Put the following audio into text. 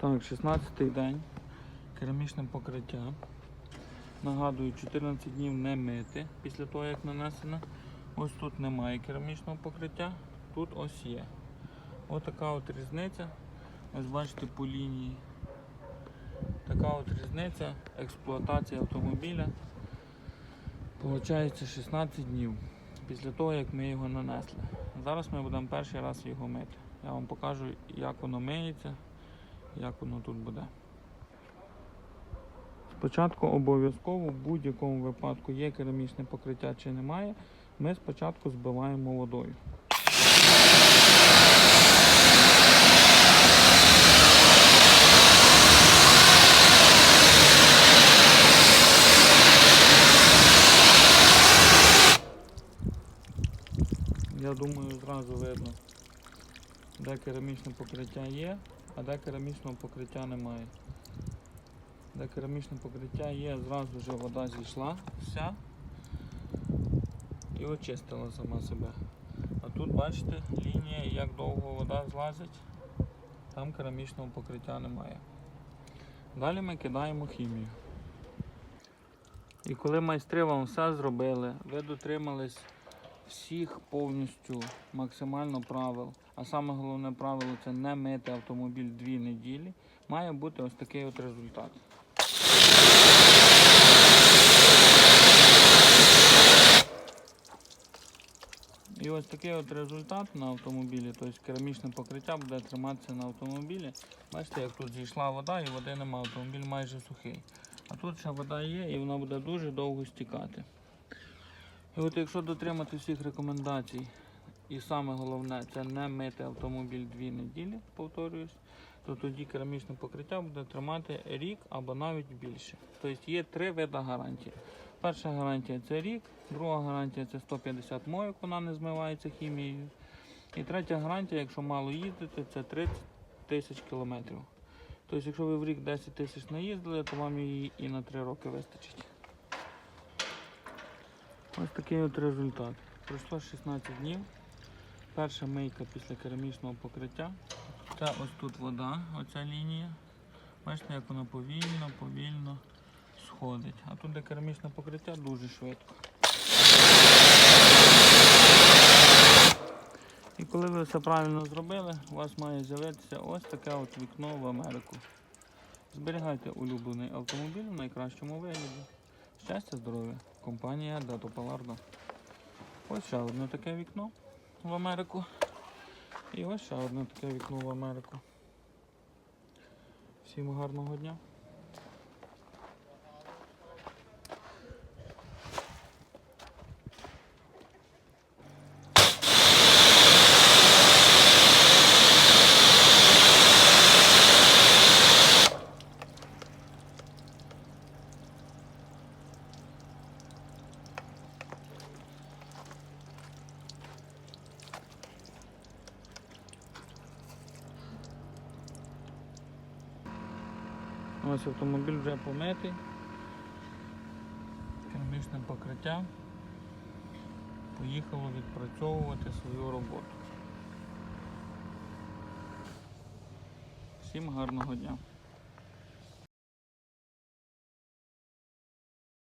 Так, 16-й день. Керамічне покриття. Нагадую, 14 днів не мити після того, як нанесено. Ось тут немає керамічного покриття, тут ось є. Ось така от різниця. Ось бачите по лінії. Така от різниця експлуатації автомобіля. Получається 16 днів після того, як ми його нанесли. Зараз ми будемо перший раз його мити. Я вам покажу, як воно миється, як воно тут буде. Спочатку обов'язково в будь-якому випадку є керамічне покриття чи немає. Ми спочатку збиваємо водою. Я думаю, зразу видно, де керамічне покриття є, а де керамічного покриття немає. Де керамічне покриття є, зразу вже вода зійшла вся і очистила сама себе. А тут бачите лінія, як довго вода злазить, там керамічного покриття немає. Далі ми кидаємо хімію. І коли майстри вам все зробили, ви дотримались всіх повністю максимально правил. А саме головне правило це не мити автомобіль дві неділі. Має бути ось такий от результат. І ось такий от результат на автомобілі, тобто керамічне покриття буде триматися на автомобілі. Бачите, як тут зійшла вода і води немає, автомобіль майже сухий. А тут ще вода є і вона буде дуже довго стікати. І от якщо дотримати всіх рекомендацій, і саме головне це не мити автомобіль дві неділі, повторююсь, то тоді керамічне покриття буде тримати рік або навіть більше. Тобто є три види гарантії. Перша гарантія це рік, друга гарантія це 150 мойок, вона не змивається хімією. І третя гарантія, якщо мало їздити, це 30 тисяч кілометрів. Тобто, якщо ви в рік 10 тисяч наїздили, то вам її і на 3 роки вистачить. Ось такий от результат. Пройшло 16 днів. Перша мийка після керамічного покриття. Це ось тут вода, оця лінія. Бачите, як вона повільно, повільно сходить. А тут де керамічне покриття дуже швидко. І коли ви все правильно зробили, у вас має з'явитися ось таке от вікно в Америку. Зберігайте улюблений автомобіль в найкращому вигляді. Щастя, здоров'я. Компанія Дато Палардо. Ось ще одне таке вікно в Америку. І ось ще одне таке вікно в Америку. Всім гарного дня. Ось автомобіль вже помитий. Керамічне покриття. Поїхало відпрацьовувати свою роботу. Всім гарного дня.